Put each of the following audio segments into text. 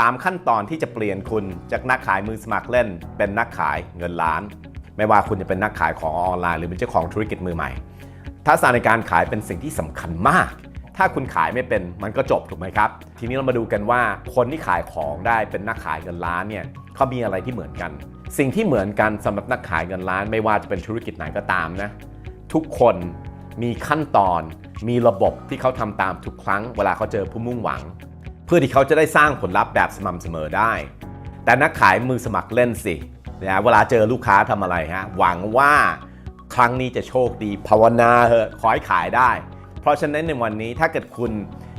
3 ขั้นตอนที่จะเปลี่ยนคุณจากนักขายมือสมัครเล่น เป็นนักขายเงินล้าน ไม่ว่าคุณจะเป็นนักขายของออนไลน์หรือเป็นเจ้าของธุรกิจมือใหม่ ทักษะในการขายเป็นสิ่งที่สำคัญมาก ถ้าคุณขายไม่เป็นมันก็จบถูกไหมครับ ทีนี้เรามาดูกันว่าคนที่ขายของได้เป็นนักขายเงินล้านเนี่ยเขามีอะไรที่เหมือนกัน สิ่งที่เหมือนกันสำหรับนักขายเงินล้าน ไม่ว่าจะเป็นธุรกิจไหนก็ตามนะทุกคนมีขั้นตอน มีระบบที่เขาทำตามทุกครั้ง เวลาเขาเจอผู้มุ่งหวัง พื่อที่เขาจะได้สร้างผลลัพธ์แบบสม่ำเสมอได้ แต่นักขายมือสมัครเล่นสินะเวลาเจอลูกค้าทำอะไรฮะหวังว่าครั้งนี้จะโชคดีภาวนาเหอะขอให้ขายได้ เพราะฉะนั้นในวันนี้ถ้าเกิดคุณ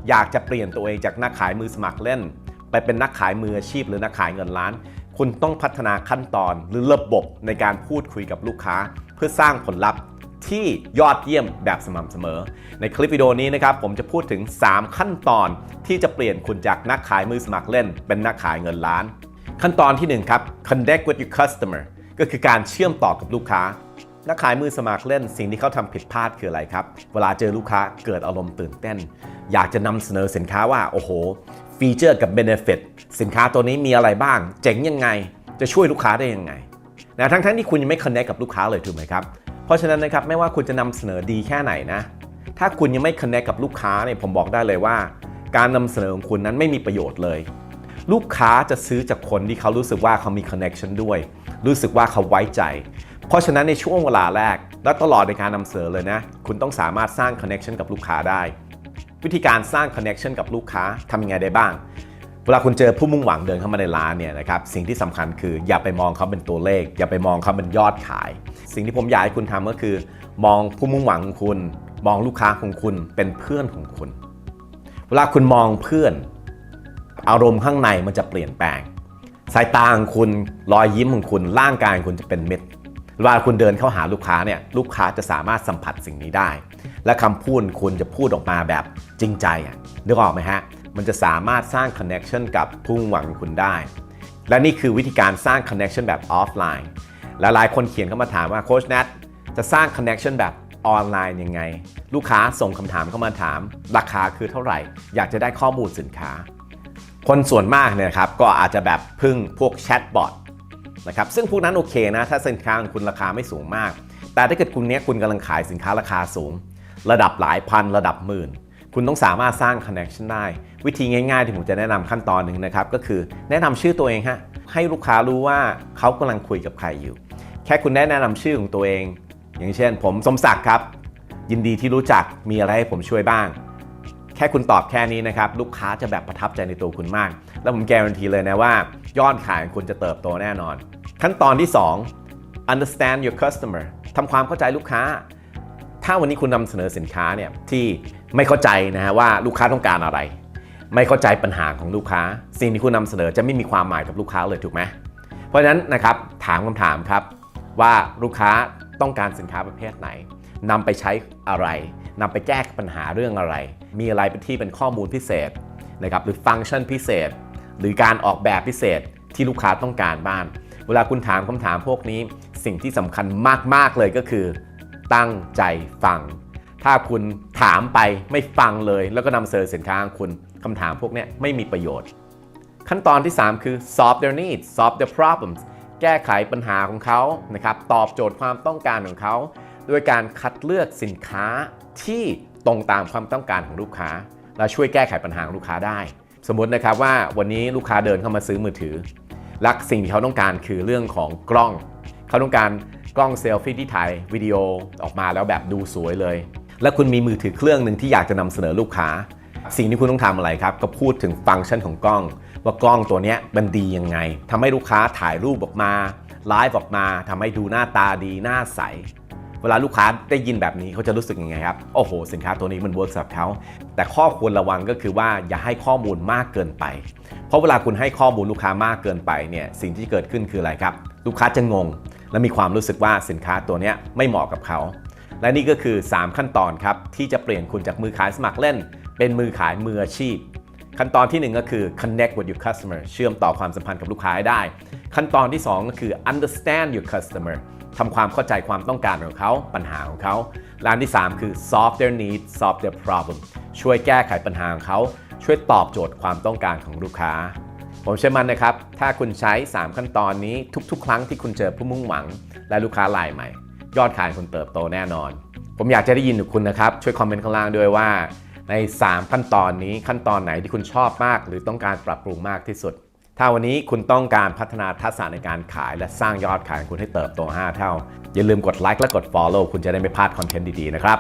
อยากจะเปลี่ยนตัวเองจากนักขายมือสมัครเล่น ไปเป็นนักขายมืออาชีพหรือนักขายเงินล้าน คุณต้องพัฒนาขั้นตอนหรือระบบในการพูดคุยกับลูกค้า เพื่อสร้างผลลัพธ์ ที่ยอดเยี่ยมแบบสม่ำเสมอ ในคลิปวิดีโอนี้นะครับผมจะพูดถึง 3 ขั้นตอนที่จะเปลี่ยนคุณจากนักขายมือสมัครเล่น เป็นนักขายเงินล้าน ขั้นตอนที่1ครับ connect with your customer ก็คือการเชื่อมต่อกับลูกค้า นักขายมือสมัครเล่น สิ่งที่เขาทำผิดพลาดคืออะไรครับ เวลาเจอลูกค้าเกิดอารมณ์ตื่นเต้น อยากจะนำเสนอสินค้าว่าโอ้โหฟีเจอร์กับ benefit สินค้าตัวนี้มีอะไรบ้าง เจ๋งยังไง จะช่วยลูกค้าได้ยังไงนะทั้งๆที่คุณยังไม่ connect กับลูกค้าเลยถูกไหมครับ เพราะฉะนั้นนะครับไม่ว่าคุณจะนำเสนอดีแค่ไหนนะ ถ้าคุณยังไม่ connect กับลูกค้าเนี่ยผมบอกได้เลยว่า การนำเสนอของคุณนั้นไม่มีประโยชน์เลย ลูกค้าจะซื้อจากคนที่เขารู้สึกว่าเขามี connection ด้วย รู้สึกว่าเขาไว้ใจ เพราะฉะนั้นในช่วงเวลาแรก และตลอดในการนำเสนอเลยนะ คุณต้องสามารถสร้าง connection กับลูกค้าได้ วิธีการสร้าง connection กับลูกค้าทำยังไงได้บ้างเวลาคุณเจอผู้มุ่งหวังเดินเข้ามาในร้านเนี่ยนะครับสิ่งที่สำคัญคืออย่าไปมองเขาเป็นตัวเลข อย่าไปมองเขาเป็นยอดขาย สิ่งที่ผมอยากให้คุณทำก็คือ มองผู้มุ่งหวังของคุณ มองลูกค้าของคุณเป็นเพื่อนของคุณ เวลาคุณมองเพื่อน อารมณ์ข้างในมันจะเปลี่ยนแปลง สายตาของคุณรอยยิ้มของคุณร่างกายของคุณจะเป็นมิตรเวลาคุณเดินเข้าหาลูกค้าเนี่ยลูกค้าจะสามารถสัมผัสสิ่งนี้ได้ และคำพูดคุณจะพูดออกมาแบบจริงใจอะนึกออกไหมฮะ มันจะสามารถสร้างคอนเน็ชันกับผู้มุ่งหวังของคุณได้ และนี่คือวิธีการสร้างคอนเน็ชันแบบออฟไลน์ และหลายคนเขียนเข้ามาถามว่าโค้ชแนทจะสร้างคอนเน็ชันแบบออนไลน์ยังไง ลูกค้าส่งคำถามเข้ามาถาม ราคาคือเท่าไหร่ อยากจะได้ข้อมูลสินค้า คนส่วนมากเนี่ยครับก็อาจจะแบบพึ่งพวกแชทบอทนะครับซึ่งพวกนั้นโอเคนะ ถ้าสินค้าของคุณราคาไม่สูงมาก แต่ถ้าเกิดคุณเนี้ยคุณกำลังขายสินค้าราคาสูง ระดับหลายพันระดับหมื่น คุณต้องสามารถสร้างคอนเน c t ชันได้ วิธีง่ายๆ ที่ผมจะแนะนำขั้นตอนหนึ่งนะครับ ก็คือแนะนำชื่อตัวเองฮะให้ลูกค้ารู้ว่าเขากำลังคุยกับใครอยู่ แค่คุณได้แนะนำชื่อของตัวเอง อย่างเช่น ผมสมศักดิ์ครับ ยินดีที่รู้จักมีอะไรให้ผมช่วยบ้าง แค่คุณตอบแค่นี้นะครับ ลูกค้าจะแบบประทับใจในตัวคุณมาก แล้วผมการันตีเลยนะว่า ยอดขายของคุณจะเติบโตแน่นอน ขั้นตอนที่ 2 understand your customer ทำความเข้าใจลูกค้า ถ้าวันนี้คุณนำเสนอสินค้าเนี่ยที่ไม่เข้าใจนะฮะว่าลูกค้าต้องการอะไร ไม่เข้าใจปัญหาของลูกค้า สิ่งที่คุณนำเสนอจะไม่มีความหมายกับลูกค้าเลยถูกไหมเพราะฉะนั้นนะครับถามคำถามครับ ว่าลูกค้าต้องการสินค้าประเภทไหนนำไปใช้อะไรนำไปแก้ปัญหาเรื่องอะไร มีอะไรเป็นที่เป็นข้อมูลพิเศษนะครับหรือฟังก์ชันพิเศษ หรือการออกแบบพิเศษที่ลูกค้าต้องการบ้างเวลาคุณถามคำถามพวกนี้ สิ่งที่สำคัญมาก ๆ เลยก็คือ ตั้งใจฟัง ถ้าคุณถามไปไม่ฟังเลย แล้วก็นำเสนอสินค้าของคุณคำถามพวกนี้ไม่มีประโยชน์ ขั้นตอนที่ 3 คือ solve their needs solve their problems แก้ไขปัญหาของเขานะครับตอบโจทย์ความต้องการของเขาด้วยการคัดเลือกสินค้าที่ตรงตามความต้องการของลูกค้า และช่วยแก้ไขปัญหาของลูกค้าได้ สมมตินะครับว่าวันนี้ลูกค้าเดินเข้ามาซื้อมือถือและสิ่งที่เขาต้องการคือเรื่องของกล้อง เขาต้องการกล้องเซลฟี่ที่ถ่ายวิดีโอออกมาแล้วแบบดูสวยเลย และคุณมีมือถือเครื่องหนึ่งที่อยากจะนำเสนอลูกค้า สิ่งที่คุณต้องทำอะไรครับ ก็พูดถึงฟังก์ชันของกล้อง ว่ากล้องตัวนี้มันดียังไงทำให้ลูกค้าถ่ายรูปออกมาไลฟ์ออกมาทำให้ดูหน้าตาดีหน้าใส เวลาลูกค้าได้ยินแบบนี้เขาจะรู้สึกยังไงครับ โอ้โห สินค้าตัวนี้มันเวิร์กสำหรับเขาแต่ข้อควรระวังก็คือว่าอย่าให้ข้อมูลมากเกินไป เพราะเวลาคุณให้ข้อมูลลูกค้ามากเกินไปเนี่ยสิ่งที่เกิดขึ้นคืออะไรครับ ลูกค้าจะงง และมีความรู้สึกว่าสินค้าตัวนี้ไม่เหมาะกับเขาและนี่ก็คือ 3 ขั้นตอนครับที่จะเปลี่ยนคุณจากมือขายสมัครเล่น เป็นมือขายมืออาชีพ ขั้นตอนทีหนึ่1 ก็คือ connect with your customer เชื่อมต่อความสัมพันธ์กับลูกค้าให้ได้ ขั้นตอนที่ 2 ก็คือ understand your customer ทำความเข้าใจความต้องการของเขา ปัญหาของเขาและอันที่ 3 คือ solve their needs solve their problem ช่วยแก้ไขปัญหาของเขา ช่วยตอบโจทย์ความต้องการของลูกค้า ผมเชื่อมั่นนะครับ ถ้าคุณใช้ 3 ขั้นตอนนี้ทุกๆ ครั้งที่คุณเจอผู้มุ่งหวัง และลูกค้ารายใหม่ ยอดขายคุณเติบโตแน่นอน ผมอยากจะได้ยินจากคุณนะครับ ช่วยคอมเมนต์ข้างล่างด้วยว่า ใน 3 ขั้นตอนนี้ขั้นตอนไหนที่คุณชอบมาก หรือต้องการปรับปรุงมากที่สุด ถ้าวันนี้คุณต้องการพัฒนาทักษะในการขายและสร้างยอดขายของคุณให้เติบโต 5 เท่า อย่าลืมกดไลค์และกด Follow คุณจะได้ไม่พลาดคอนเทนต์ดีๆนะครับ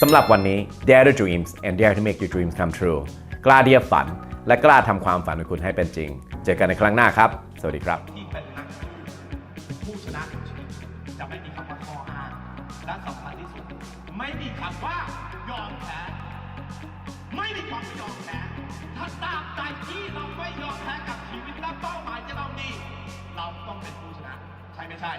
สำหรับวันนี้ Dare to Dreams and Dare to make your dreams come true กล้าเดียฝัน และกล้าทำความฝันของคุณให้เป็นจริง เจอกันในครั้งหน้าครับ สวัสดีครับที่เป็นนักผู้ชนะของชีวิตจะไม่มีคำว่าข้ออ้าและสำคัญที่สุด ไม่มีคำว่า ไม่ยอมแพ้ถ้าตามใจที่เราไม่ยอมแพ้กับชีวิตและเป้าหมายที่เรามีเราต้องเป็นผู้ชนะ ใช่ไม่ใช่